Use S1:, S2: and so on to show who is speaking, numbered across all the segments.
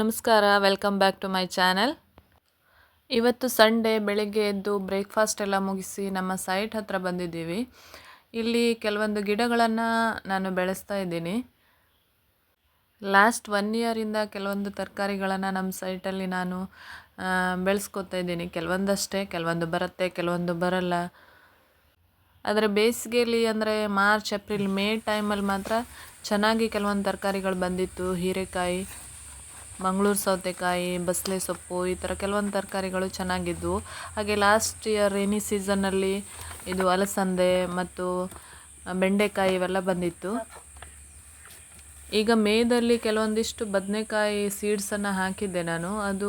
S1: ನಮಸ್ಕಾರ welcome back to my channel ಇವತ್ತು Sunday ಬೆಳಗ್ಗೆ ಎದ್ದು ಬ್ರೇಕ್ಫಾಸ್ಟ್ ಎಲ್ಲ ಮುಗಿಸಿ ನಮ್ಮ ಸೈಟ್ ಹತ್ರ ಬಂದಿದ್ದೀವಿ. ಇಲ್ಲಿ ಕೆಲವೊಂದು ಗಿಡಗಳನ್ನು ನಾನು ಬೆಳೆಸ್ತಾ ಇದ್ದೀನಿ. ಲಾಸ್ಟ್ ಒನ್ ಇಯರಿಂದ ಕೆಲವೊಂದು ತರಕಾರಿಗಳನ್ನು ನಮ್ಮ ಸೈಟಲ್ಲಿ ನಾನು ಬೆಳೆಸ್ಕೊತಾ ಇದ್ದೀನಿ. ಕೆಲವೊಂದಷ್ಟೇ, ಕೆಲವೊಂದು ಬರುತ್ತೆ, ಕೆಲವೊಂದು ಬರಲ್ಲ. ಆದರೆ ಬೇಸಿಗೆಯಲ್ಲಿ ಅಂದರೆ ಮಾರ್ಚ್ ಏಪ್ರಿಲ್ ಮೇ ಟೈಮಲ್ಲಿ ಮಾತ್ರ ಚೆನ್ನಾಗಿ ಕೆಲವೊಂದು ತರಕಾರಿಗಳು ಬಂದಿತ್ತು. ಹೀರೆಕಾಯಿ ಮಂಗಳೂರು ಸೌತೆಕಾಯಿ ಬಸಳೆ ಸೊಪ್ಪು ಈ ಥರ ಕೆಲವೊಂದು ತರಕಾರಿಗಳು ಚೆನ್ನಾಗಿದ್ವು ಹಾಗೆ ಲಾಸ್ಟ್ ಇಯರ್ ರೇನಿ ಸೀಸನ್ನಲ್ಲಿ ಇದು ಅಲಸಂದೆ ಮತ್ತು ಬೆಂಡೆಕಾಯಿ ಇವೆಲ್ಲ ಬಂದಿತ್ತು. ಈಗ ಮೇದಲ್ಲಿ ಕೆಲವೊಂದಿಷ್ಟು ಬದನೆಕಾಯಿ ಸೀಡ್ಸನ್ನು ಹಾಕಿದ್ದೆ ನಾನು. ಅದು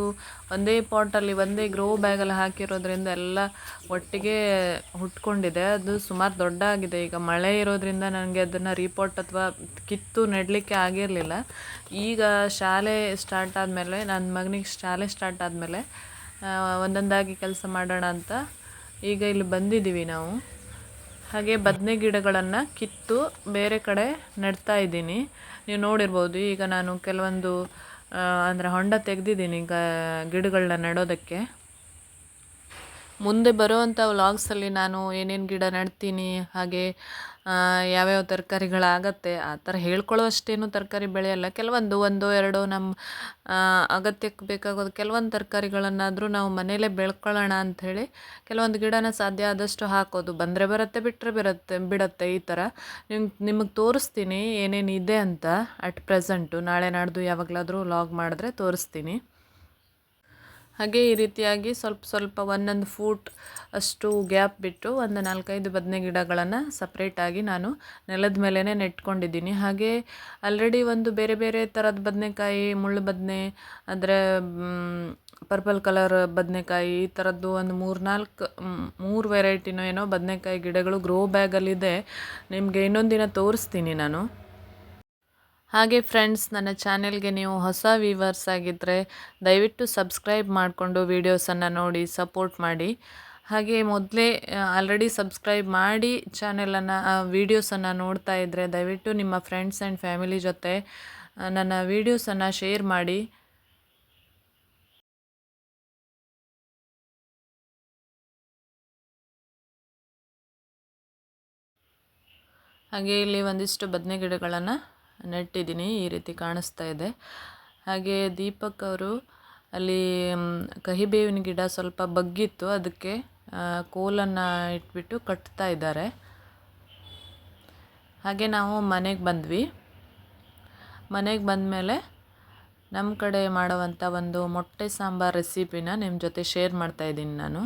S1: ಒಂದೇ ಪಾಟಲ್ಲಿ ಒಂದೇ ಗ್ರೋ ಬ್ಯಾಗಲ್ಲಿ ಹಾಕಿರೋದ್ರಿಂದ ಎಲ್ಲ ಒಟ್ಟಿಗೆ ಹುಟ್ಕೊಂಡಿದೆ. ಅದು ಸುಮಾರು ದೊಡ್ಡ ಆಗಿದೆ ಈಗ ಮಳೆ ಇರೋದ್ರಿಂದ ನನಗೆ ಅದನ್ನು ರೀಪಾಟ್ ಅಥವಾ ಕಿತ್ತು ನೆಡಲಿಕ್ಕೆ ಆಗಿರಲಿಲ್ಲ. ಈಗ ಶಾಲೆ ಸ್ಟಾರ್ಟ್ ಆದಮೇಲೆ ನನ್ನ ಮಗನಿಗೆ ಶಾಲೆ ಸ್ಟಾರ್ಟ್ ಆದಮೇಲೆ ಒಂದೊಂದಾಗಿ ಕೆಲಸ ಮಾಡೋಣ ಅಂತ ಈಗ ಇಲ್ಲಿ ಬಂದಿದ್ದೀವಿ ನಾವು. ಹಾಗೆ ಬದನೆ ಗಿಡಗಳನ್ನು ಕಿತ್ತು ಬೇರೆ ಕಡೆ ನೆಡ್ತಾ ಇದ್ದೀನಿ. ನೀವು ನೋಡಿರ್ಬೋದು, ಈಗ ನಾನು ಕೆಲವೊಂದು ಅಂದರೆ ಹೊಂಡ ತೆಗೆದಿದ್ದೀನಿ ಈಗ ಗಿಡಗಳನ್ನ ನೆಡೋದಕ್ಕೆ. ಮುಂದೆ ಬರುವಂಥ ವ್ಲಾಗ್ಸಲ್ಲಿ ನಾನು ಏನೇನು ಗಿಡ ನೆಡ್ತೀನಿ, ಹಾಗೆ ಯಾವ್ಯಾವ ತರಕಾರಿಗಳಾಗತ್ತೆ, ಆ ಥರ ಹೇಳ್ಕೊಳ್ಳೋಷ್ಟೇನು ತರಕಾರಿ ಬೆಳೆಯಲ್ಲ. ಕೆಲವೊಂದು ಒಂದು, ಎರಡು ನಮ್ಮ ಅಗತ್ಯಕ್ಕೆ ಬೇಕಾಗೋದು ಕೆಲವೊಂದು ತರಕಾರಿಗಳನ್ನಾದರೂ ನಾವು ಮನೆಯಲ್ಲೇ ಬೆಳ್ಕೊಳ್ಳೋಣ ಅಂಥೇಳಿ ಕೆಲವೊಂದು ಗಿಡನ ಸಾಧ್ಯ ಆದಷ್ಟು ಹಾಕೋದು. ಬಂದರೆ ಬರುತ್ತೆ ಬಿಟ್ಟರೆ ಬಿರುತ್ತೆ, ಬಿಡುತ್ತೆ ಈ ಥರ. ನಿಮ್ಗೆ ನಿಮಗೆ ತೋರಿಸ್ತೀನಿ ಏನೇನು ಇದೆ ಅಂತ ಅಟ್ ಪ್ರೆಸೆಂಟು ನಾಳೆ ನಾಡ್ದು ಯಾವಾಗಲಾದರೂ ಲಾಗ್ ಮಾಡಿದ್ರೆ ತೋರಿಸ್ತೀನಿ. ಹಾಗೆ ಈ ರೀತಿಯಾಗಿ ಸ್ವಲ್ಪ ಸ್ವಲ್ಪ ಒಂದೊಂದು ಫೂಟ್ ಅಷ್ಟು ಗ್ಯಾಪ್ ಬಿಟ್ಟು ಒಂದು ನಾಲ್ಕೈದು ಬದನೆ ಗಿಡಗಳನ್ನು ಸಪ್ರೇಟಾಗಿ ನಾನು ನೆಲದ ಮೇಲೇ ನೆಟ್ಕೊಂಡಿದ್ದೀನಿ. ಹಾಗೆ ಆಲ್ರೆಡಿ ಒಂದು ಬೇರೆ ಬೇರೆ ಥರದ ಬದನೆಕಾಯಿ, ಮುಳ್ಳು ಬದನೆ, ಅಂದರೆ ಪರ್ಪಲ್ ಕಲರ್ ಬದನೆಕಾಯಿ ಈ ಥರದ್ದು ಒಂದು ಮೂರು ನಾಲ್ಕು ಮೂರು ವೆರೈಟಿನೋ ಏನೋ ಬದನೆಕಾಯಿ ಗಿಡಗಳು ಗ್ರೋ ಬ್ಯಾಗಲ್ಲಿದೆ ನಿಮಗೆ ಇನ್ನೊಂದು ದಿನ ತೋರಿಸ್ತೀನಿ ನಾನು. ಹಾಗೆ ಫ್ರೆಂಡ್ಸ್ ನನ್ನ ಚಾನೆಲ್ಗೆ ನೀವು ಹೊಸ ವ್ಯೂವರ್ಸ್ ಆಗಿದ್ದರೆ ದಯವಿಟ್ಟು ಸಬ್ಸ್ಕ್ರೈಬ್ ಮಾಡಿಕೊಂಡು ವೀಡಿಯೋಸನ್ನು ನೋಡಿ ಸಪೋರ್ಟ್ ಮಾಡಿ. ಹಾಗೆ ಮೊದಲೇ ಆಲ್ರೆಡಿ ಸಬ್ಸ್ಕ್ರೈಬ್ ಮಾಡಿ ಚಾನೆಲನ್ನು ವೀಡಿಯೋಸನ್ನು ನೋಡ್ತಾ ಇದ್ದರೆ ದಯವಿಟ್ಟು ನಿಮ್ಮ ಫ್ರೆಂಡ್ಸ್ ಆ್ಯಂಡ್ ಫ್ಯಾಮಿಲಿ ಜೊತೆ ನನ್ನ ವೀಡಿಯೋಸನ್ನು ಶೇರ್ ಮಾಡಿ. ಹಾಗೆ ಇಲ್ಲಿ ಒಂದಿಷ್ಟು ಬದನೆ ಗಿಡಗಳನ್ನು ನೆಟ್ಟಿದ್ದೀನಿ ಈ ರೀತಿ ಕಾಣಿಸ್ತಾ ಇದೆ. ಹಾಗೆ ದೀಪಕ್ ಅವರು ಅಲ್ಲಿ ಕಹಿಬೇವಿನ ಗಿಡ ಸ್ವಲ್ಪ ಬಗ್ಗಿತ್ತು. ಅದಕ್ಕೆ ಕೋಲನ್ನು ಇಟ್ಬಿಟ್ಟು ಕಟ್ತಾ ಇದ್ದಾರೆ. ಹಾಗೆ ನಾವು ಮನೆಗೆ ಬಂದ್ವಿ. ಮನೆಗೆ ಬಂದಮೇಲೆ ನಮ್ಮ ಕಡೆ ಮಾಡುವಂಥ ಒಂದು ಮೊಟ್ಟೆ ಸಾಂಬಾರ್ ರೆಸಿಪಿನ ನಿಮ್ಮ ಜೊತೆ ಶೇರ್ ಮಾಡ್ತಾ ಇದ್ದೀನಿ ನಾನು.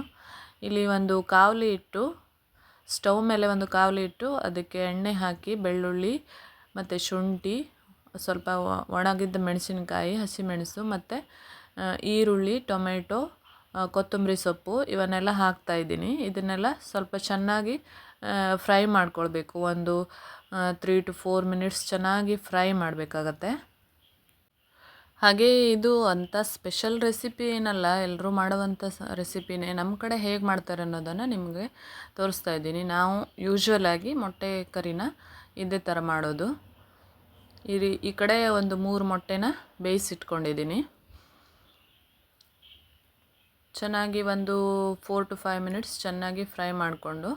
S1: ಇಲ್ಲಿ ಒಂದು ಕಾವಲಿ ಇಟ್ಟು ಸ್ಟವ್ ಮೇಲೆ ಒಂದು ಕಾವಲಿ ಇಟ್ಟು ಅದಕ್ಕೆ ಎಣ್ಣೆ ಹಾಕಿ, ಬೆಳ್ಳುಳ್ಳಿ ಮತ್ತು ಶುಂಠಿ, ಸ್ವಲ್ಪ ಒಣಗಿದ್ದ ಮೆಣಸಿನಕಾಯಿ, ಹಸಿಮೆಣಸು ಮತ್ತು ಈರುಳ್ಳಿ, ಟೊಮೆಟೊ ಕೊತ್ತಂಬರಿ ಸೊಪ್ಪು ಇವನ್ನೆಲ್ಲ ಹಾಕ್ತಾ ಇದ್ದೀನಿ. ಇದನ್ನೆಲ್ಲ ಸ್ವಲ್ಪ ಚೆನ್ನಾಗಿ ಫ್ರೈ ಮಾಡ್ಕೊಳ್ಬೇಕು. ಒಂದು ತ್ರೀ ಟು ಫೋರ್ ಮಿನಿಟ್ಸ್ ಚೆನ್ನಾಗಿ ಫ್ರೈ ಮಾಡಬೇಕಾಗತ್ತೆ. ಹಾಗೆ ಇದು ಅಂಥ ಸ್ಪೆಷಲ್ ರೆಸಿಪಿ ಏನಲ್ಲ ಎಲ್ಲರೂ ಮಾಡುವಂಥ ರೆಸಿಪಿನೇ. ನಮ್ಮ ಕಡೆ ಹೇಗೆ ಮಾಡ್ತಾರೆ ಅನ್ನೋದನ್ನು ನಿಮಗೆ ತೋರಿಸ್ತಾ ಇದ್ದೀನಿ. ನಾವು ಯೂಶ್ವಲ್ ಆಗಿ ಮೊಟ್ಟೆ ಕರಿನ ಇದೇ ಥರ ಮಾಡೋದು. ಈ ರೀ ಈ ಕಡೆ ಒಂದು ಮೂರು ಮೊಟ್ಟೆನ ಬೇಯಿಸಿಟ್ಕೊಂಡಿದ್ದೀನಿ. ಚೆನ್ನಾಗಿ ಒಂದು ಫೋರ್ ಟು ಫೈವ್ ಮಿನಿಟ್ಸ್ ಚೆನ್ನಾಗಿ ಫ್ರೈ ಮಾಡಿಕೊಂಡು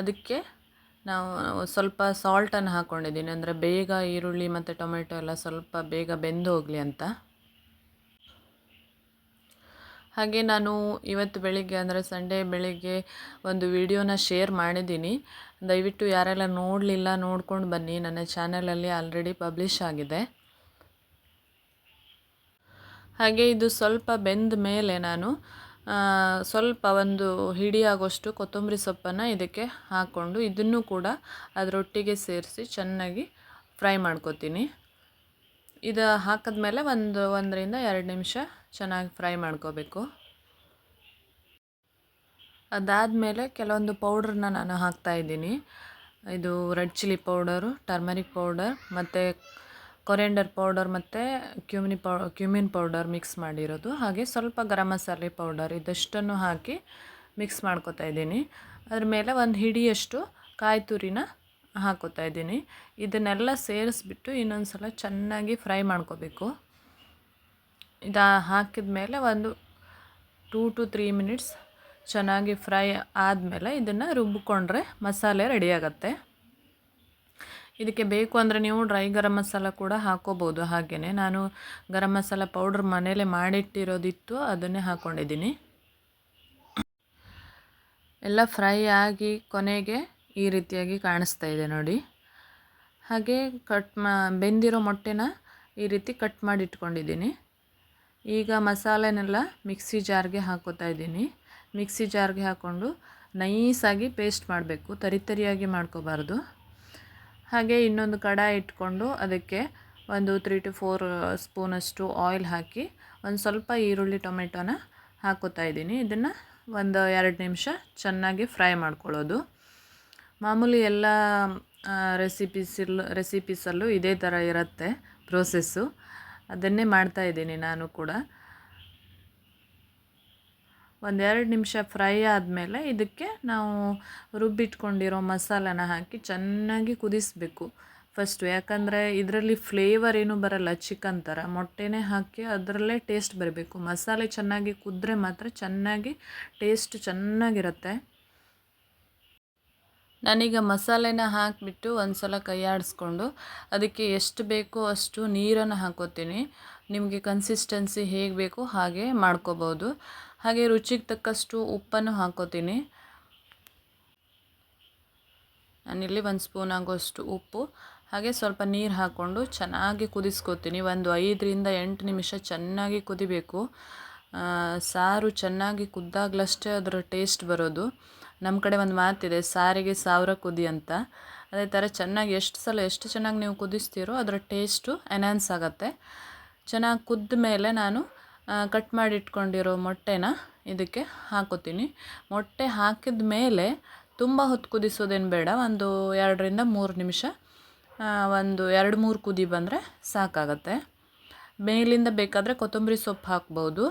S1: ಅದಕ್ಕೆ ನಾವು ಸ್ವಲ್ಪ ಸಾಲ್ಟನ್ನು ಹಾಕ್ಕೊಂಡಿದ್ದೀನಿ ಅಂದರೆ ಬೇಗ ಈರುಳ್ಳಿ ಮತ್ತು ಟೊಮೆಟೊ ಎಲ್ಲ ಸ್ವಲ್ಪ ಬೇಗ ಬೆಂದು ಹೋಗಲಿ ಅಂತ. ಹಾಗೆ ನಾನು ಇವತ್ತು ಬೆಳಿಗ್ಗೆ, ಅಂದರೆ ಸಂಡೇ ಬೆಳಿಗ್ಗೆ ಒಂದು ವಿಡಿಯೋನ ಶೇರ್ ಮಾಡಿದ್ದೀನಿ. ದಯವಿಟ್ಟು ಯಾರೆಲ್ಲ ನೋಡಲಿಲ್ಲ ನೋಡ್ಕೊಂಡು ಬನ್ನಿ. ನನ್ನ ಚಾನಲಲ್ಲಿ ಆಲ್ರೆಡಿ ಪಬ್ಲಿಷ್ ಆಗಿದೆ. ಹಾಗೆ ಇದು ಸ್ವಲ್ಪ ಬೆಂದ ಮೇಲೆ ನಾನು ಸ್ವಲ್ಪ ಒಂದು ಹಿಡಿಯಾಗೋಷ್ಟು ಕೊತ್ತಂಬರಿ ಸೊಪ್ಪನ್ನು ಇದಕ್ಕೆ ಹಾಕ್ಕೊಂಡು ಇದನ್ನು ಕೂಡ ಅದರೊಟ್ಟಿಗೆ ಸೇರಿಸಿ ಚೆನ್ನಾಗಿ ಫ್ರೈ ಮಾಡ್ಕೊತೀನಿ. ಇದು ಹಾಕಿದ್ಮೇಲೆ ಒಂದು ಒಂದರಿಂದ ಎರಡು ನಿಮಿಷ ಚೆನ್ನಾಗಿ ಫ್ರೈ ಮಾಡ್ಕೋಬೇಕು. ಅದಾದಮೇಲೆ ಕೆಲವೊಂದು ಪೌಡ್ರನ್ನ ನಾನು ಹಾಕ್ತಾ ಇದ್ದೀನಿ. ಇದು red chilli powder, turmeric powder ಮತ್ತು ಕೊರಿಯಂಡರ್ ಪೌಡರ್ ಮತ್ತು ಕ್ಯೂಮಿನಿ ಪೌ, ಕ್ಯೂಮಿನ್ ಪೌಡರ್ ಮಿಕ್ಸ್ ಮಾಡಿರೋದು. ಹಾಗೆ ಸ್ವಲ್ಪ ಗರಂ ಮಸಾಲೆ ಪೌಡರ್ ಇದಷ್ಟನ್ನು ಹಾಕಿ ಮಿಕ್ಸ್ ಮಾಡ್ಕೊತಾ ಇದ್ದೀನಿ. ಅದ್ರ ಮೇಲೆ ಒಂದು ಹಿಡಿಯಷ್ಟು ಕಾಯಿ ತುರಿನ ಹಾಕೋತಾ ಇದ್ದೀನಿ ಇದನ್ನೆಲ್ಲ ಸೇರಿಸ್ಬಿಟ್ಟು ಇನ್ನೊಂದು ಸಲ ಚೆನ್ನಾಗಿ ಫ್ರೈ ಮಾಡ್ಕೋಬೇಕು. ಇದು ಹಾಕಿದ ಮೇಲೆ ಒಂದು ಟೂ ಟು ತ್ರೀ ಮಿನಿಟ್ಸ್ ಚೆನ್ನಾಗಿ ಫ್ರೈ ಆದಮೇಲೆ ಇದನ್ನು ರುಬ್ಬಿಕೊಂಡ್ರೆ ಮಸಾಲೆ ರೆಡಿಯಾಗತ್ತೆ ಇದಕ್ಕೆ ಬೇಕು ಅಂದರೆ ನೀವು ಡ್ರೈ ಗರಂ ಮಸಾಲ ಕೂಡ ಹಾಕೋಬೋದು ಹಾಗೇ ನಾನು ಗರಂ ಮಸಾಲ ಪೌಡ್ರ್ ಮನೇಲೆ ಮಾಡಿಟ್ಟಿರೋದಿತ್ತು, ಅದನ್ನೇ ಹಾಕ್ಕೊಂಡಿದ್ದೀನಿ ಎಲ್ಲ ಫ್ರೈ ಆಗಿ ಕೊನೆಗೆ ಈ ರೀತಿಯಾಗಿ ಕಾಣಿಸ್ತಾ ಇದೆ ನೋಡಿ. ಹಾಗೆ ಕಟ್ ಮಾ, ಬೆಂದಿರೋ ಮೊಟ್ಟೆನ ಈ ರೀತಿ ಕಟ್ ಮಾಡಿ ಇಟ್ಕೊಂಡಿದ್ದೀನಿ. ಈಗ ಮಸಾಲೆನೆಲ್ಲ ಮಿಕ್ಸಿ ಜಾರ್ಗೆ ಹಾಕೋತಾ ಇದ್ದೀನಿ. ಮಿಕ್ಸಿ ಜಾರ್ಗೆ ಹಾಕ್ಕೊಂಡು ನೈಸಾಗಿ ಪೇಸ್ಟ್ ಮಾಡಬೇಕು. ತರಿ ತರಿಯಾಗಿ ಮಾಡ್ಕೋಬಾರ್ದು. ಹಾಗೆ ಇನ್ನೊಂದು ಕಡಾಯಿ ಇಟ್ಕೊಂಡು ಅದಕ್ಕೆ ಒಂದು ತ್ರೀ ಟು ಫೋರ್ ಸ್ಪೂನಷ್ಟು ಆಯಿಲ್ ಹಾಕಿ ಒಂದು ಸ್ವಲ್ಪ ಈರುಳ್ಳಿ, ಟೊಮೆಟೊನ ಹಾಕೋತಾ ಇದ್ದೀನಿ. ಇದನ್ನು ಒಂದು ಎರಡು ನಿಮಿಷ ಚೆನ್ನಾಗಿ ಫ್ರೈ ಮಾಡ್ಕೊಳ್ಳೋದು. ಮಾಮೂಲಿ ಎಲ್ಲ ರೆಸಿಪೀಸಲ್ಲೂ ರೆಸಿಪೀಸಲ್ಲೂ ಇದೇ ಥರ ಇರುತ್ತೆ ಪ್ರೋಸೆಸ್ಸು ಅದನ್ನೇ ಮಾಡ್ತಾ ಇದ್ದೀನಿ ನಾನು ಕೂಡ. ಒಂದೆರಡು ನಿಮಿಷ ಫ್ರೈ ಆದಮೇಲೆ ಇದಕ್ಕೆ ನಾವು ರುಬ್ಬಿಟ್ಕೊಂಡಿರೋ ಮಸಾಲನ ಹಾಕಿ ಚೆನ್ನಾಗಿ ಕುದಿಸಬೇಕು ಫಸ್ಟು ಯಾಕಂದರೆ ಇದರಲ್ಲಿ ಫ್ಲೇವರ್ ಏನೂ ಬರಲ್ಲ ಚಿಕನ್ ಥರ. ಮೊಟ್ಟೆನೇ ಹಾಕಿ ಅದರಲ್ಲೇ ಟೇಸ್ಟ್ ಬರಬೇಕು. ಮಸಾಲೆ ಚೆನ್ನಾಗಿ ಕುದ್ರೆ ಮಾತ್ರ ಚೆನ್ನಾಗಿ ಟೇಸ್ಟ್ ಚೆನ್ನಾಗಿರುತ್ತೆ. ನಾನೀಗ ಮಸಾಲೆನ ಹಾಕಿಬಿಟ್ಟು ಒಂದು ಸಲ ಕೈ ಆಡಿಸ್ಕೊಂಡು ಅದಕ್ಕೆ ಎಷ್ಟು ಬೇಕೋ ಅಷ್ಟು ನೀರನ್ನು ಹಾಕೋತೀನಿ. ನಿಮಗೆ ಕನ್ಸಿಸ್ಟೆನ್ಸಿ ಹೇಗೆ ಬೇಕೋ ಹಾಗೆ ಮಾಡ್ಕೋಬೋದು. ಹಾಗೆ ರುಚಿಗೆ ತಕ್ಕಷ್ಟು ಉಪ್ಪನ್ನು ಹಾಕೋತೀನಿ. ನಾನಿಲ್ಲಿ ಒಂದು ಸ್ಪೂನ್ ಆಗೋಷ್ಟು ಉಪ್ಪು. ಹಾಗೆ ಸ್ವಲ್ಪ ನೀರು ಹಾಕ್ಕೊಂಡು ಚೆನ್ನಾಗಿ ಕುದಿಸ್ಕೋತೀನಿ. ಒಂದು ಐದರಿಂದ ಎಂಟು ನಿಮಿಷ ಚೆನ್ನಾಗಿ ಕುದಿಬೇಕು. ಸಾರು ಚೆನ್ನಾಗಿ ಕುದ್ದಾಗಲಷ್ಟೇ ಅದರ ಟೇಸ್ಟ್ ಬರೋದು. ನಮ್ಮ ಕಡೆ ಒಂದು ಮಾತಿದೆ, ಸಾರಿಗೆ ಸಾವಿರ ಕುದಿ ಅಂತ. ಅದೇ ಥರ ಚೆನ್ನಾಗಿ ಎಷ್ಟು ಸಲ ಎಷ್ಟು ಚೆನ್ನಾಗಿ ನೀವು ಕುದಿಸ್ತೀರೋ ಅದರ ಟೇಸ್ಟು ಎನ್ಹಾನ್ಸ್ ಆಗುತ್ತೆ. ಚೆನ್ನಾಗಿ ಕುದ್ದ ಮೇಲೆ ನಾನು ಕಟ್ ಮಾಡಿ ಇಟ್ಕೊಂಡಿರೋ ಮೊಟ್ಟೆನ ಇದಕ್ಕೆ ಹಾಕೋತೀನಿ. ಮೊಟ್ಟೆ ಹಾಕಿದ ಮೇಲೆ ತುಂಬ ಹೊತ್ತು ಕುದಿಸೋದೇನು ಬೇಡ, ಒಂದು ಎರಡರಿಂದ ಮೂರು ನಿಮಿಷ ಒಂದು ಎರಡು ಮೂರು ಕುದಿ ಬಂದರೆ ಸಾಕಾಗತ್ತೆ. ಮೇಲಿಂದ ಬೇಕಾದರೆ ಕೊತ್ತಂಬರಿ ಸೊಪ್ಪು ಹಾಕ್ಬೋದು.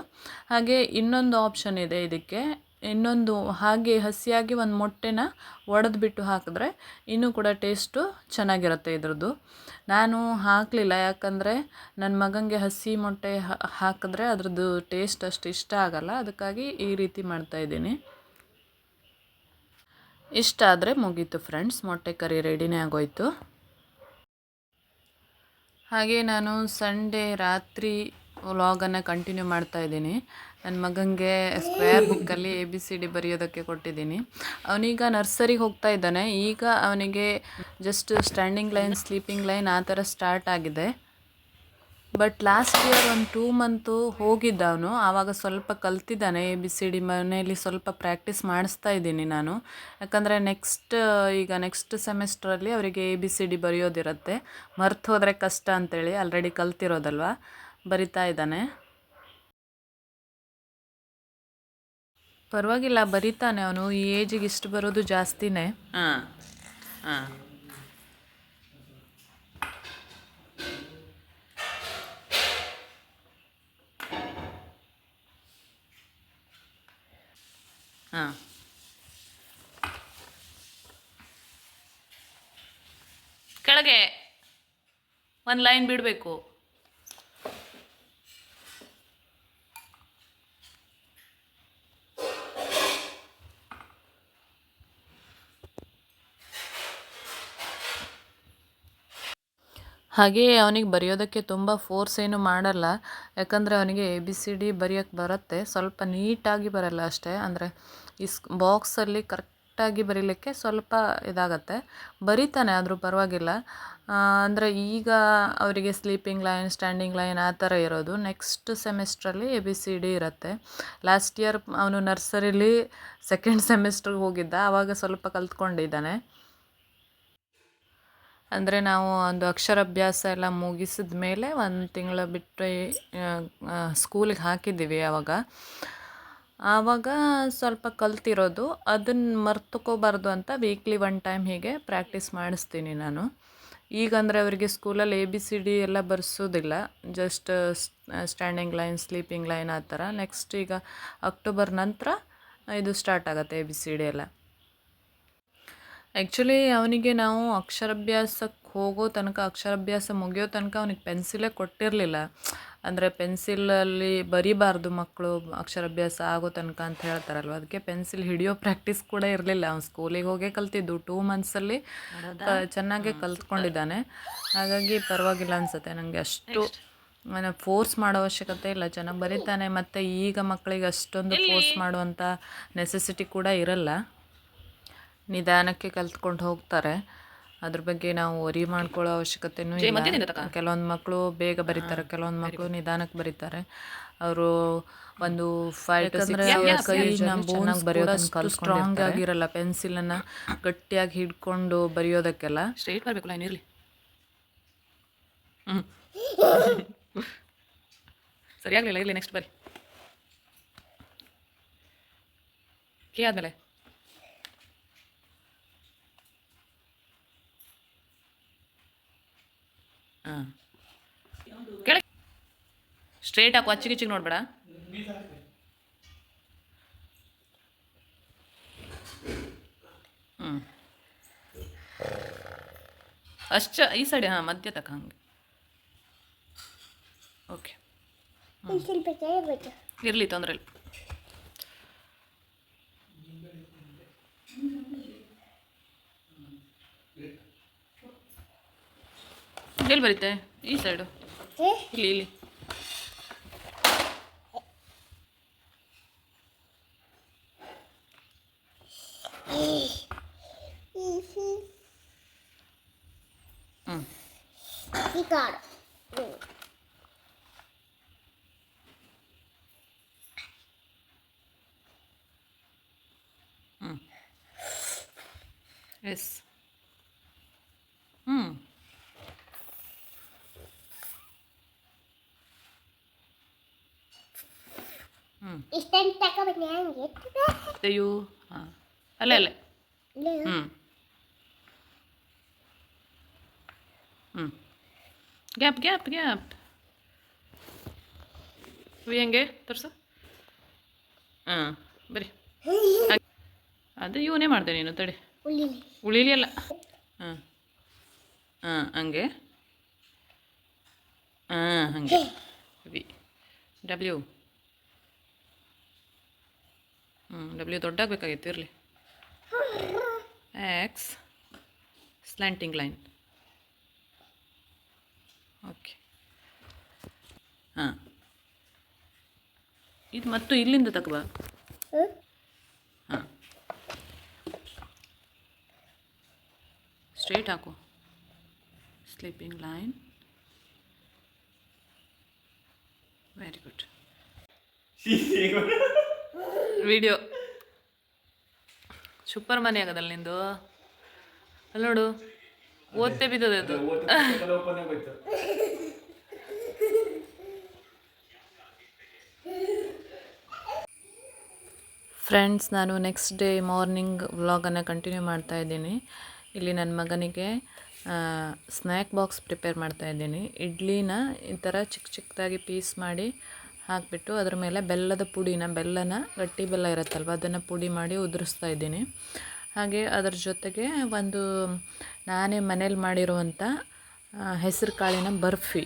S1: ಹಾಗೆ ಇನ್ನೊಂದು ಆಪ್ಷನ್ ಇದೆ ಇದಕ್ಕೆ ಇನ್ನೊಂದು ಹಾಗೆ ಹಸಿಯಾಗಿ ಒಂದು ಮೊಟ್ಟೆನ ಒಡೆದ್ಬಿಟ್ಟು ಹಾಕಿದ್ರೆ ಇನ್ನೂ ಕೂಡ ಟೇಸ್ಟು ಚೆನ್ನಾಗಿರುತ್ತೆ ಇದ್ರದ್ದು. ನಾನು ಹಾಕಲಿಲ್ಲ, ಯಾಕಂದರೆ ನನ್ನ ಮಗನಿಗೆ ಹಸಿ ಮೊಟ್ಟೆ ಹಾಕಿದ್ರೆ ಅದರದ್ದು ಟೇಸ್ಟ್ ಅಷ್ಟು ಇಷ್ಟ ಆಗಲ್ಲ. ಅದಕ್ಕಾಗಿ ಈ ರೀತಿ ಮಾಡ್ತಾಯಿದ್ದೀನಿ ಇಷ್ಟ ಆದರೆ ಮುಗೀತು ಫ್ರೆಂಡ್ಸ್, ಮೊಟ್ಟೆ ಕರಿ ರೆಡಿನೇ ಆಗೋಯ್ತು. ಹಾಗೆ ನಾನು ಸಂಡೇ ರಾತ್ರಿ ವ್ಲಾಗನ್ನು ಕಂಟಿನ್ಯೂ ಮಾಡ್ತಾ ಇದ್ದೀನಿ. ನನ್ನ ಮಗನಿಗೆ ಸ್ಕ್ವೇರ್ ಬುಕ್ಕಲ್ಲಿ ಎ ಬಿ ಸಿ ಡಿ ಬರೆಯೋದಕ್ಕೆ ಕೊಟ್ಟಿದ್ದೀನಿ. ಅವನೀಗ ನರ್ಸರಿಗೆ ಹೋಗ್ತಾ ಇದ್ದಾನೆ. ಈಗ ಅವನಿಗೆ just standing line sleeping line ಆ ಥರ ಸ್ಟಾರ್ಟ್ ಆಗಿದೆ. ಬಟ್ ಲಾಸ್ಟ್ ಇಯರ್ ಒಂದು ಟೂ ಮಂತು ಹೋಗಿದ್ದ ಅವನು. ಆವಾಗ ಸ್ವಲ್ಪ ಕಲ್ತಿದ್ದಾನೆ ಎ ಬಿ ಸಿ ಡಿ ಮನೆಯಲ್ಲಿ ಸ್ವಲ್ಪ ಪ್ರಾಕ್ಟೀಸ್ ಮಾಡಿಸ್ತಾ ಇದ್ದೀನಿ ನಾನು. ಯಾಕಂದರೆ ನೆಕ್ಸ್ಟ್ ಈಗ ನೆಕ್ಸ್ಟ್ ಸೆಮೆಸ್ಟ್ರಲ್ಲಿ ಅವರಿಗೆ ಎ ಬಿ ಸಿ ಡಿ ಬರೆಯೋದಿರುತ್ತೆ. ಮರ್ತು ಹೋದರೆ ಕಷ್ಟ ಅಂತೇಳಿ ಆಲ್ರೆಡಿ ಕಲ್ತಿರೋದಲ್ವ? ಬರಿತಾ ಇದ್ದಾನೆ. ಪರವಾಗಿಲ್ಲ, ಬರಿತಾನೆ ಅವನು. ಈ ಏಜಿಗೆ ಇಷ್ಟು ಬರೋದು ಜಾಸ್ತಿನೇ. ಹಾಂ ಹಾಂ. ಕೆಳಗೆ ಒಂದು ಲೈನ್ ಬಿಡಬೇಕು. ಹಾಗೆಯೇ ಅವನಿಗೆ ಬರೆಯೋದಕ್ಕೆ ತುಂಬ ಫೋರ್ಸ್ ಏನು ಮಾಡಲ್ಲ. ಯಾಕಂದರೆ ಅವನಿಗೆ ಎ ಬಿ ಸಿ ಡಿ ಬರೆಯೋಕ್ಕೆ ಬರುತ್ತೆ. ಸ್ವಲ್ಪ ನೀಟಾಗಿ ಬರಲ್ಲ ಅಷ್ಟೇ. ಅಂದರೆ ಇಸ್ ಬಾಕ್ಸಲ್ಲಿ ಕರೆಕ್ಟಾಗಿ ಬರೀಲಿಕ್ಕೆ ಸ್ವಲ್ಪ ಇದಾಗತ್ತೆ. ಬರೀತಾನೆ ಆದರೂ ಪರವಾಗಿಲ್ಲ. ಅಂದರೆ ಈಗ ಅವರಿಗೆ ಸ್ಲೀಪಿಂಗ್ ಲೈನ್ ಸ್ಟ್ಯಾಂಡಿಂಗ್ ಲೈನ್ ಆ ಥರ ಇರೋದು. ನೆಕ್ಸ್ಟ್ ಸೆಮಿಸ್ಟ್ರಲ್ಲಿ ಎ ಬಿ ಸಿ ಡಿ ಇರುತ್ತೆ. ಲಾಸ್ಟ್ ಇಯರ್ ಅವನು ನರ್ಸರಿಲಿ ಸೆಕೆಂಡ್ ಸೆಮಿಸ್ಟ್ರಿಗೆ ಹೋಗಿದ್ದ. ಆವಾಗ ಸ್ವಲ್ಪ ಕಲ್ತ್ಕೊಂಡಿದ್ದಾನೆ. ಅಂದರೆ ನಾವು ಒಂದು ಅಕ್ಷರಾಭ್ಯಾಸ ಎಲ್ಲ ಮುಗಿಸಿದ ಮೇಲೆ ಒಂದು ತಿಂಗಳು ಬಿಟ್ಟು ಸ್ಕೂಲಿಗೆ ಹಾಕಿದ್ದೀವಿ ಆವಾಗ ಆವಾಗ ಸ್ವಲ್ಪ ಕಲ್ತಿರೋದು ಅದನ್ನು ಮರ್ತುಕೋಬಾರ್ದು ಅಂತ ವೀಕ್ಲಿ ಒನ್ ಟೈಮ್ ಹೀಗೆ ಪ್ರಾಕ್ಟೀಸ್ ಮಾಡಿಸ್ತೀನಿ ನಾನು. ಈಗಂದರೆ ಅವರಿಗೆ ಸ್ಕೂಲಲ್ಲಿ ಎ ಬಿ ಸಿ ಡಿ ಎಲ್ಲ ಬರ್ಸೋದಿಲ್ಲ just standing line sleeping line ಆ ಥರ. ನೆಕ್ಸ್ಟ್ ಈಗ ಅಕ್ಟೋಬರ್ ನಂತರ ಇದು ಸ್ಟಾರ್ಟ್ ಆಗುತ್ತೆ ಎ ಬಿ ಸಿ ಡಿ ಎಲ್ಲ. ಆ್ಯಕ್ಚುಲಿ ಅವನಿಗೆ ನಾವು ಅಕ್ಷರಾಭ್ಯಾಸಕ್ಕೆ ಹೋಗೋ ತನಕ ಅಕ್ಷರಾಭ್ಯಾಸ ಮುಗಿಯೋ ತನಕ ಅವನಿಗೆ ಪೆನ್ಸಿಲೇ ಕೊಟ್ಟಿರಲಿಲ್ಲ. ಅಂದರೆ ಪೆನ್ಸಿಲಲ್ಲಿ ಬರಿಬಾರ್ದು ಮಕ್ಕಳು ಅಕ್ಷರಾಭ್ಯಾಸ ಆಗೋ ತನಕ ಅಂತ ಹೇಳ್ತಾರಲ್ವ? ಅದಕ್ಕೆ ಪೆನ್ಸಿಲ್ ಹಿಡಿಯೋ ಪ್ರಾಕ್ಟೀಸ್ ಕೂಡ ಇರಲಿಲ್ಲ. ಅವ್ನು ಸ್ಕೂಲಿಗೆ ಹೋಗೇ ಕಲ್ತಿದ್ದು ಟೂ ಮಂತ್ಸಲ್ಲಿ ಚೆನ್ನಾಗೇ ಕಲ್ತ್ಕೊಂಡಿದ್ದಾನೆ. ಹಾಗಾಗಿ ಪರವಾಗಿಲ್ಲ ಅನಿಸುತ್ತೆ ನನಗೆ ಅಷ್ಟು. ಫೋರ್ಸ್ ಮಾಡೋ ಅವಶ್ಯಕತೆ ಇಲ್ಲ. ಚೆನ್ನಾಗಿ ಬರೀತಾನೆ. ಮತ್ತು ಈಗ ಮಕ್ಕಳಿಗೆ ಅಷ್ಟೊಂದು ಫೋರ್ಸ್ ಮಾಡುವಂಥ ನೆಸೆಸಿಟಿ ಕೂಡ ಇರಲ್ಲ. ನಿಧಾನಕ್ಕೆ ಕಲ್ತ್ಕೊಂಡು ಹೋಗ್ತಾರೆ. ಅದ್ರ ಬಗ್ಗೆ ನಾವು ವರಿ ಮಾಡ್ಕೊಳ್ಳೋ ಅವಶ್ಯಕತೆನೂ ಇಲ್ಲ. ಕೆಲವೊಂದು ಮಕ್ಕಳು ಬೇಗ ಬರೀತಾರೆ ಕೆಲವೊಂದು ಮಕ್ಕಳು ನಿಧಾನಕ್ಕೆ ಬರೀತಾರೆ. ಅವರು ಒಂದು ಫೈವ್ ಚೆನ್ನಾಗಿ ಸ್ಟ್ರಾಂಗ್ ಆಗಿರಲ್ಲ ಪೆನ್ಸಿಲನ್ನು ಗಟ್ಟಿಯಾಗಿ ಹಿಡ್ಕೊಂಡು ಬರೆಯೋದಕ್ಕೆಲ್ಲ.
S2: ಸ್ಟ್ರೈಟ್ ಬರಬೇಕು ಲೈನ್ ಇರಲಿ. ಹ್ಞೂ ಸರಿಯಾಗಲಿಲ್ಲ ಇರಲಿ ನೆಕ್ಸ್ಟ್ ಬರ್ರಿ. ಕೇ ಆದಮೇಲೆ. ಹಾಂ. ಕೆಳಗೆ. ಸ್ಟ್ರೇಟ್ ಹಾಕು ಅಚ್ಚಿ ಕಿಚ್ಚಿಗೆ ನೋಡ್ಬೇಡ. ಹ್ಞೂ ಅಷ್ಟ ಈ ಸೈಡ್ ಹಾಂ ಮಧ್ಯ ತಕ ಹಂಗೆ. ಓಕೆ ಇರಲಿ ತೊಂದರೆ ಇಲ್ಲ. ಎಲ್ಲಿ ಬರೀತೆ ಈ ಸೈಡು ಇಲ್ಲಿ ಇಲ್ಲಿ. ಹ್ಞೂ ಎಸ್ ಹ್ಞೂ
S3: ಇಷ್ಟೊಂದು ತಗೋಬೇಕು ಹಂಗೆ
S2: ಅಯ್ಯೋ ಹಾಂ ಅಲ್ಲೇ ಅಲ್ಲೇ ಹ್ಞೂ ಹ್ಞೂ ಗ್ಯಾಪ್ ಗ್ಯಾಪ್ ಗ್ಯಾಪ್ ಇವು ಹೆಂಗೆ ತೋರ್ಸು ಹಾಂ ಬರಿ ಹಾಗ್- ಅದು ಇವನೇ ಮಾಡಿದೆ ನೀನು ತಡಿ
S3: ಉಳಿಲಿ
S2: ಉಳಿಲಿ ಅಲ್ಲ ಹಾಂ ಹಾಂ ಹಂಗೆ ಹಾಂ ಹಾಗೆ ವಿ ಡಬ್ಲ್ಯೂ ಹ್ಞೂ ಡಬ್ಲ್ಯೂ ದೊಡ್ಡಾಗಬೇಕಾಗಿತ್ತು ಇರಲಿ. ಎಕ್ಸ್ ಸ್ಲ್ಯಾಂಟಿಂಗ್ ಲೈನ್ ಓಕೆ ಹಾಂ. ಇದು ಮತ್ತು ಇಲ್ಲಿಂದ ತಗೋಬ ಹಾಂ. ಸ್ಟ್ರೇಟ್ ಹಾಕು. Sleeping line very good video. Super ಮನೆ ಆಗದಲ್ಲ ನಿಂದು? ಅಲ್ಲಿ ನೋಡು. ಓದ್ತೆ ಬಿದ್ದದೆ ಅದು.
S1: ಫ್ರೆಂಡ್ಸ್ ನಾನು ನೆಕ್ಸ್ಟ್ ಡೇ ಮಾರ್ನಿಂಗ್ ವ್ಲಾಗನ್ನು ಕಂಟಿನ್ಯೂ ಮಾಡ್ತಾ ಇದ್ದೀನಿ. ಇಲ್ಲಿ ನನ್ನ ಮಗನಿಗೆ ಸ್ನ್ಯಾಕ್ ಬಾಕ್ಸ್ ಪ್ರಿಪೇರ್ ಮಾಡ್ತಾ ಇದ್ದೀನಿ. ಇಡ್ಲಿನ ಈ ಥರ ಚಿಕ್ಕ ಚಿಕ್ಕದಾಗಿ ಪೀಸ್ ಮಾಡಿ ಹಾಕಿಬಿಟ್ಟು ಅದ್ರ ಮೇಲೆ ಬೆಲ್ಲದ ಪುಡಿನ, ಬೆಲ್ಲನ ಗಟ್ಟಿ ಬೆಲ್ಲ ಇರುತ್ತಲ್ವ, ಅದನ್ನು ಪುಡಿ ಮಾಡಿ ಉದುರಿಸ್ತಾ ಇದ್ದೀನಿ. ಹಾಗೆ ಅದರ ಜೊತೆಗೆ ಒಂದು ನಾನೇ ಮನೇಲಿ ಮಾಡಿರುವಂಥ ಹೆಸರು ಕಾಳಿನ ಬರ್ಫಿ.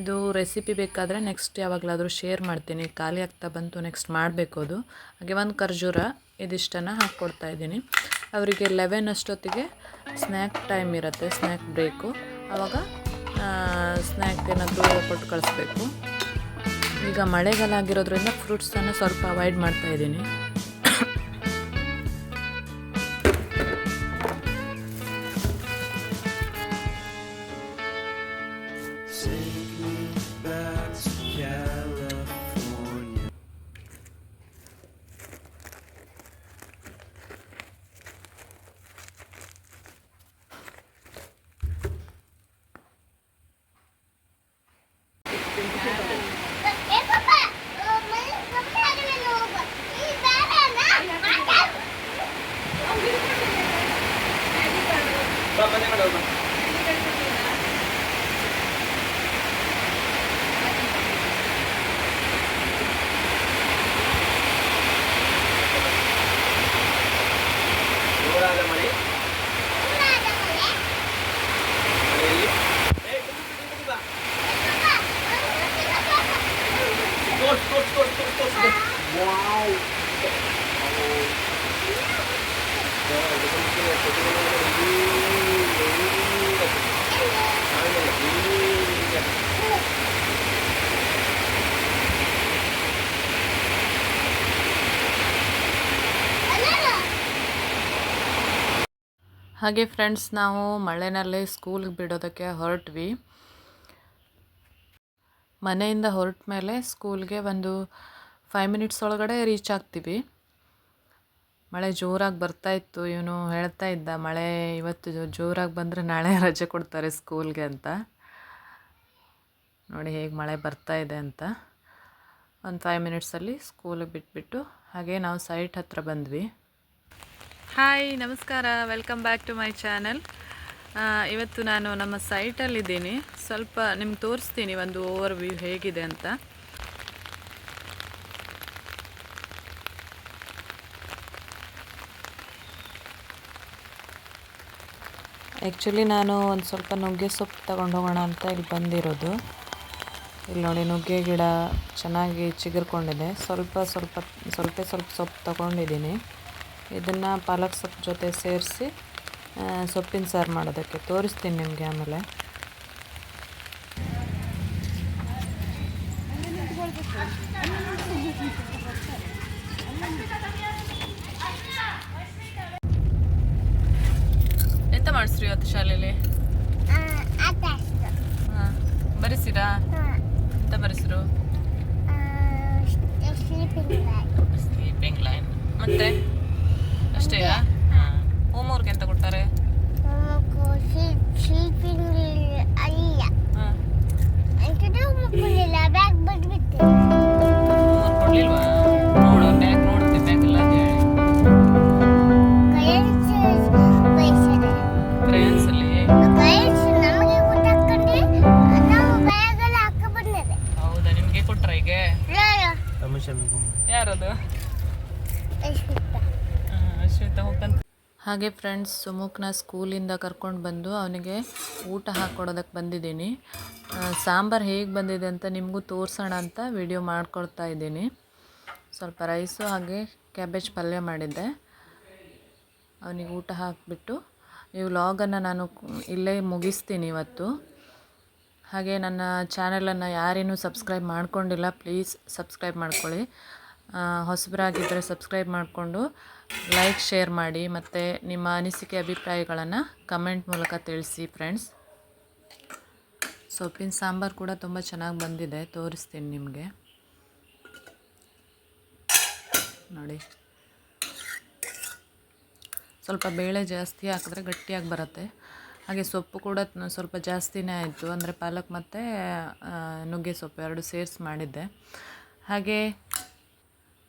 S1: ಇದು ರೆಸಿಪಿ ಬೇಕಾದರೆ ನೆಕ್ಸ್ಟ್ ಯಾವಾಗಲಾದರೂ ಶೇರ್ ಮಾಡ್ತೀನಿ. ಖಾಲಿ ಆಗ್ತಾ ಬಂತು ನೆಕ್ಸ್ಟ್ ಮಾಡಬೇಕು ಅದು. ಹಾಗೆ ಒಂದು ಖರ್ಜೂರ ಇದಿಷ್ಟನ್ನು ಹಾಕ್ಕೊಡ್ತಾ ಇದ್ದೀನಿ. ಅವರಿಗೆ ಲೆವೆನ್ ಅಷ್ಟೊತ್ತಿಗೆ ಸ್ನ್ಯಾಕ್ ಟೈಮ್ ಇರುತ್ತೆ ಸ್ನ್ಯಾಕ್ ಬ್ರೇಕು ಆವಾಗ ಸ್ನ್ಯಾಕ್ ಏನಾದರೂ ಕೊಟ್ಟು ಕಳಿಸ್ಬೇಕು. ಈಗ ಮಳೆಗಾಲ ಆಗಿರೋದ್ರಿಂದ ಫ್ರೂಟ್ಸನ್ನು ಸ್ವಲ್ಪ ಅವಾಯ್ಡ್ ಮಾಡ್ತಾ
S3: ಹಾಗೆ
S1: ಫ್ರೆಂಡ್ಸ್ ನಾವು ಮಳೆನಲ್ಲಿ ಸ್ಕೂಲ್ಗೆ ಬಿಡೋದಕ್ಕೆ ಹೊರಟ್ವಿ. ಮನೆಯಿಂದ ಹೊರಟ ಮೇಲೆ ಸ್ಕೂಲ್ಗೆ ಒಂದು ಫೈವ್ ಮಿನಿಟ್ಸ್ ಒಳಗಡೆ ರೀಚ್ ಆಗ್ತೀವಿ. ಮಳೆ ಜೋರಾಗಿ ಬರ್ತಾ ಇತ್ತು, ಇವನು ಹೇಳ್ತಾ ಇದ್ದ, ಮಳೆ ಇವತ್ತು ಜೋರಾಗಿ ಬಂದರೆ ನಾಳೆ ರಜೆ ಕೊಡ್ತಾರೆ ಸ್ಕೂಲ್ಗೆ ಅಂತ. ನೋಡಿ ಹೇಗೆ ಮಳೆ ಬರ್ತಾ ಇದೆ ಅಂತ. ಒಂದು ಫೈವ್ ಮಿನಿಟ್ಸಲ್ಲಿ ಸ್ಕೂಲಿಗೆ ಬಿಟ್ಬಿಟ್ಟು ಹಾಗೆ ನಾವು ಸೈಟ್ ಹತ್ರ ಬಂದ್ವಿ. ಹಾಯ್ ನಮಸ್ಕಾರ. Welcome back to my channel ಇವತ್ತು ನಾನು ನಮ್ಮ ಸೈಟಲ್ಲಿದ್ದೀನಿ ಸ್ವಲ್ಪ ನಿಮ್ಗೆ ತೋರಿಸ್ತೀನಿ ಒಂದು ಓವರ್ ವ್ಯೂ ಹೇಗಿದೆ ಅಂತ. ಆ್ಯಕ್ಚುಲಿ ನಾನು ಒಂದು ಸ್ವಲ್ಪ ನುಗ್ಗೆ ಸೊಪ್ಪು ತಗೊಂಡು ಹೋಗೋಣ ಅಂತ ಇಲ್ಲಿ ಬಂದಿರೋದು. ಇಲ್ಲಿ ನೋಡಿ, ನುಗ್ಗೆ ಗಿಡ ಚೆನ್ನಾಗಿ ಚಿಗುರ್ಕೊಂಡಿದೆ. ಸ್ವಲ್ಪ ಸ್ವಲ್ಪ ಸ್ವಲ್ಪ ಸ್ವಲ್ಪ ಸೊಪ್ಪು ತಗೊಂಡಿದ್ದೀನಿ. ಇದನ್ನು ಪಾಲಕ್ ಸೊಪ್ಪು ಜೊತೆ ಸೇರಿಸಿ ಸೊಪ್ಪಿನ ಸಾರು ಮಾಡೋದಕ್ಕೆ. ತೋರಿಸ್ತೀನಿ ನಿಮಗೆ ಆಮೇಲೆ. ಎಂತ ಮಾಡಿಸ್ರಿ ಇವತ್ತು ಶಾಲೆಯಲ್ಲಿ ಬರೆಸಿರಾ? ಎಂತ ಬರೆಸಿರು?
S3: ಸ್ಲೀಪಿಂಗ್
S1: ಲೈನ್ ಮತ್ತೆ? ಅಷ್ಟೇಯಾ ಹೋಮ್ ವರ್ಕ್ ಎಂತ ಕೊಡ್ತಾರೆ?
S3: ಅಲ್ಲ
S1: ಹೋಮ್ವರ್ಕ್ ಕೊಡ್ಲಿಲ್ವಾ? ನೋಡು ಬ್ಯಾಗ್ ನೋಡುತ್ತೆ ಬ್ಯಾಗ್ ಎಲ್ಲ ಅಂತ ಹೇಳಿ.
S3: ಬಂದಿದೆ
S1: ಹೌದಾ ನಿಮಗೆ ಕೊಟ್ರ ಈಗ
S3: ಲೋಲ
S1: ಯಾರದು? ಹಾಗೆ ಫ್ರೆಂಡ್ಸ್ ಸುಮುಖ್ನ ಸ್ಕೂಲಿಂದ ಕರ್ಕೊಂಡು ಬಂದು ಅವನಿಗೆ ಊಟ ಹಾಕ್ಕೊಡೋದಕ್ಕೆ ಬಂದಿದ್ದೀನಿ. ಸಾಂಬಾರು ಹೇಗೆ ಬಂದಿದೆ ಅಂತ ನಿಮಗೂ ತೋರಿಸೋಣ ಅಂತ ವಿಡಿಯೋ ಮಾಡ್ಕೊಳ್ತಾ ಇದ್ದೀನಿ. ಸ್ವಲ್ಪ ರೈಸು ಹಾಗೆ ಕ್ಯಾಬೇಜ್ ಪಲ್ಯ ಮಾಡಿದ್ದೆ. ಅವನಿಗೆ ಊಟ ಹಾಕಿಬಿಟ್ಟು ಈ ವ್ಲಾಗನ್ನು ನಾನು ಇಲ್ಲೇ ಮುಗಿಸ್ತೀನಿ ಇವತ್ತು. ಹಾಗೆ ನನ್ನ ಚಾನಲನ್ನು ಯಾರೇನೂ ಸಬ್ಸ್ಕ್ರೈಬ್ ಮಾಡ್ಕೊಂಡಿಲ್ಲ, ಪ್ಲೀಸ್ ಸಬ್ಸ್ಕ್ರೈಬ್ ಮಾಡ್ಕೊಳ್ಳಿ. ಹೊಸಬರಾಗಿದ್ದರೆ ಸಬ್ಸ್ಕ್ರೈಬ್ ಮಾಡಿಕೊಂಡು ಲೈಕ್, ಶೇರ್ ಮಾಡಿ ಮತ್ತು ನಿಮ್ಮ ಅನಿಸಿಕೆ ಅಭಿಪ್ರಾಯಗಳನ್ನು ಕಮೆಂಟ್ ಮೂಲಕ ತಿಳಿಸಿ ಫ್ರೆಂಡ್ಸ್. ಸೊಪ್ಪಿನ ಸಾಂಬಾರು ಕೂಡ ತುಂಬ ಚೆನ್ನಾಗಿ ಬಂದಿದೆ, ತೋರಿಸ್ತೀನಿ ನಿಮಗೆ. ನೋಡಿ. ಸ್ವಲ್ಪ ಬೇಳೆ ಜಾಸ್ತಿ ಹಾಕಿದ್ರೆ ಗಟ್ಟಿಯಾಗಿ ಬರುತ್ತೆ. ಹಾಗೆ ಸೊಪ್ಪು ಕೂಡ ಸ್ವಲ್ಪ ಜಾಸ್ತಿನೇ ಆಯಿತು. ಅಂದರೆ ಪಾಲಕ್ ಮತ್ತು ನುಗ್ಗೆ ಸೊಪ್ಪು ಎರಡು ಸೇರಿಸಿ ಮಾಡಿದ್ದೆ. ಹಾಗೆ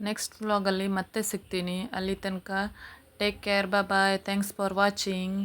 S1: ನೆಕ್ಸ್ಟ್ ವ್ಲಾಗಲ್ಲಿ ಮತ್ತೆ ಸಿಗ್ತೀನಿ. ಅಲ್ಲಿ ತನಕ take care bye thanks for watching